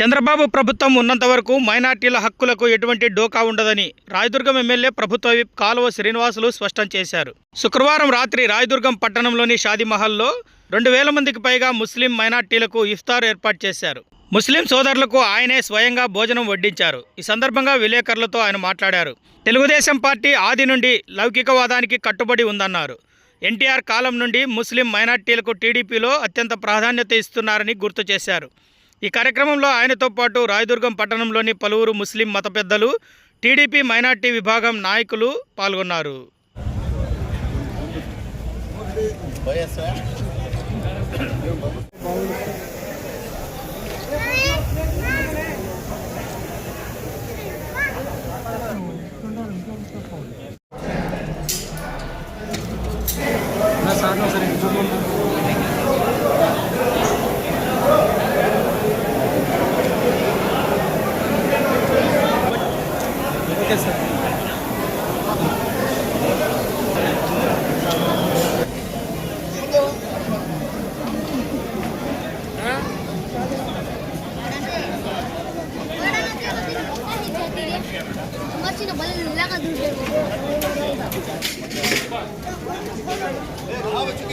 చంద్రబాబు ప్రభుత్వం ఉన్నంత వరకు మైనార్టీల హక్కులకు ఎటువంటి డోకా ఉండదని రాయదుర్గం ఎమ్మెల్యే ప్రభుత్వ విప్ కాలువ శ్రీనివాసులు స్పష్టం చేశారు. శుక్రవారం రాత్రి రాయదుర్గం పట్టణంలోని షాదీమహల్లో రెండు వేల మందికి పైగా ముస్లిం మైనార్టీలకు ఇఫ్తార్ ఏర్పాటు చేశారు. ముస్లిం సోదరులకు ఆయనే స్వయంగా భోజనం వడ్డించారు. ఈ సందర్భంగా విలేకరులతో ఆయన మాట్లాడారు. తెలుగుదేశం పార్టీ ఆది నుండి లౌకికవాదానికి కట్టుబడి ఉందన్నారు. ఎన్టీఆర్ కాలం నుండి ముస్లిం మైనార్టీలకు టీడీపీలో అత్యంత ప్రాధాన్యత ఇస్తున్నారని గుర్తు చేశారు. ఈ కార్యక్రమంలో ఆయనతో పాటు రాయదుర్గం పట్టణంలోని పలువురు ముస్లిం మత పెద్దలు టీడీపీ మైనార్టీ విభాగం నాయకులు పాల్గొన్నారు. ఓకే సార్ వచ్చిన బలి ఇలాగా దూసారు రావచ్చు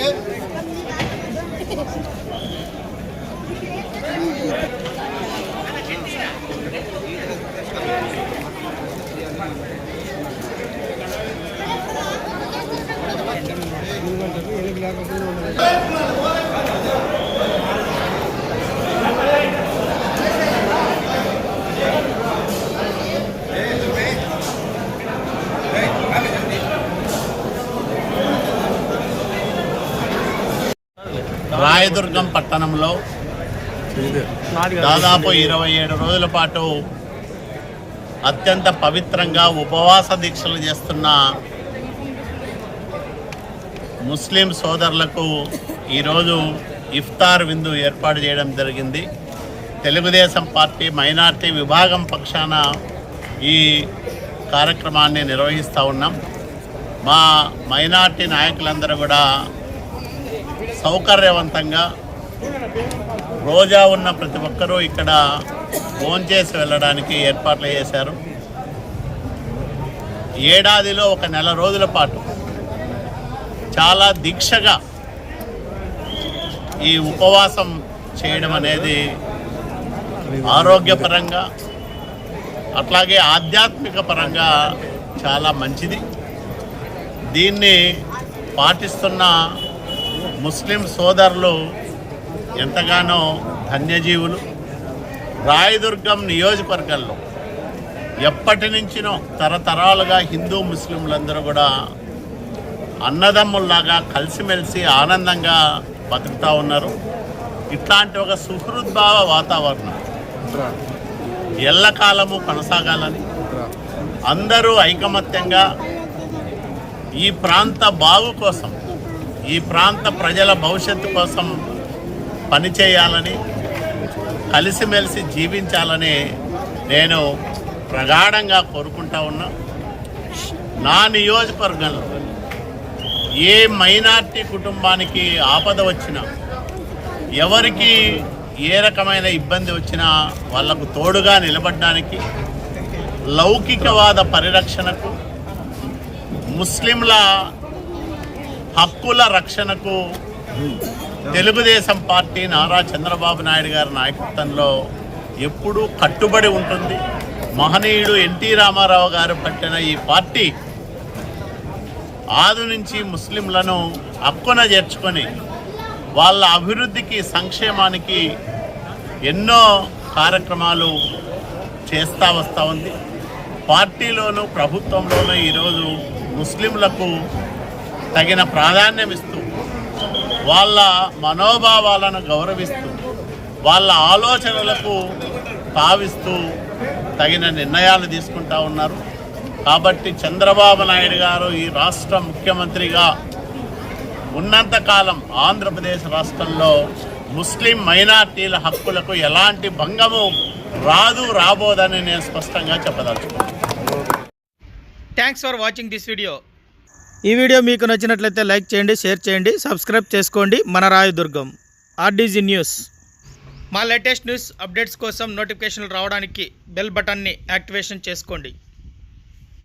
రాయదుర్గం పట్టణంలో దాదాపు ఇరవై ఏడు రోజుల పాటు అత్యంత పవిత్రంగా ఉపవాస దీక్షలు చేస్తున్న ముస్లిం సోదరులకు ఈరోజు ఇఫ్తార్ విందు ఏర్పాటు చేయడం జరిగింది. తెలుగుదేశం పార్టీ మైనార్టీ విభాగం పక్షాన ఈ కార్యక్రమాన్ని నిర్వహిస్తూ ఉన్నాం. మా మైనార్టీ నాయకులందరూ కూడా సౌకర్యవంతంగా రోజా ఉన్న ప్రతి ఒక్కరూ ఇక్కడ చేసి వెళ్ళడానికి ఏర్పాట్లు చేశారు. ఏడాదిలో ఒక నెల రోజుల పాటు చాలా దీక్షగా ఈ ఉపవాసం చేయడం అనేది ఆరోగ్యపరంగా అట్లాగే ఆధ్యాత్మిక పరంగా చాలా మంచిది. దీన్ని పాటిస్తున్న ముస్లిం సోదరులు ఎంతగానో ధన్యజీవులు. రాయదుర్గం నియోజకవర్గంలో ఎప్పటి నుంచినో తరతరాలుగా హిందూ ముస్లింలందరూ కూడా అన్నదమ్ముల్లాగా కలిసిమెలిసి ఆనందంగా బతుకుతూ ఉన్నారు. ఇట్లాంటి ఒక సుహృద్భావ వాతావరణం ఎల్లకాలము కొనసాగాలని అందరూ ఐకమత్యంగా ఈ ప్రాంత బాగు కోసం ఈ ప్రాంత ప్రజల భవిష్యత్తు కోసం పనిచేయాలని కలిసిమెలిసి జీవించాలని నేను ప్రగాఢంగా కోరుకుంటా ఉన్నా. నా నియోజకవర్గంలో ఏ మైనార్టీ కుటుంబానికి ఆపద వచ్చినా ఎవరికి ఏ రకమైన ఇబ్బంది వచ్చినా వాళ్ళకు తోడుగా నిలబడడానికి లౌకికవాద పరిరక్షణకు ముస్లింల హక్కుల రక్షణకు తెలుగుదేశం పార్టీ నారా చంద్రబాబు నాయుడు గారి నాయకత్వంలో ఎప్పుడూ కట్టుబడి ఉంటుంది. మహనీయుడు ఎన్టీ రామారావు గారు పట్టిన ఈ పార్టీ ఆదు నుంచి ముస్లింలను అక్కున చేర్చుకొని వాళ్ళ అభివృద్ధికి సంక్షేమానికి ఎన్నో కార్యక్రమాలు చేస్తూ వస్తూ ఉంది. పార్టీలోనూ ప్రభుత్వంలోనూ ఈరోజు ముస్లింలకు తగిన ప్రాధాన్యం ఇస్తూ వాళ్ళ మనోభావాలను గౌరవిస్తూ వాళ్ళ ఆలోచనలకు తావిస్తూ తగిన నిర్ణయాలు తీసుకుంటా ఉన్నారు. కాబట్టి చంద్రబాబు నాయుడు గారు ఈ రాష్ట్ర ముఖ్యమంత్రిగా ఉన్నంతకాలం ఆంధ్రప్రదేశ్ రాష్ట్రంలో ముస్లిం మైనార్టీల హక్కులకు ఎలాంటి భంగము రాదు రాబోదని నేను స్పష్టంగా చెప్పదలుచుకున్నాను. Thanks for watching this video ఈ వీడియో మీకు నచ్చినట్లయితే లైక్ చేయండి షేర్ చేయండి సబ్స్క్రైబ్ చేసుకోండి. మన రాయదుర్గం ఆర్డీజీ న్యూస్. మా లేటెస్ట్ న్యూస్ అప్డేట్స్ కోసం నోటిఫికేషన్లు రావడానికి బెల్ బటన్ని యాక్టివేషన్ చేసుకోండి.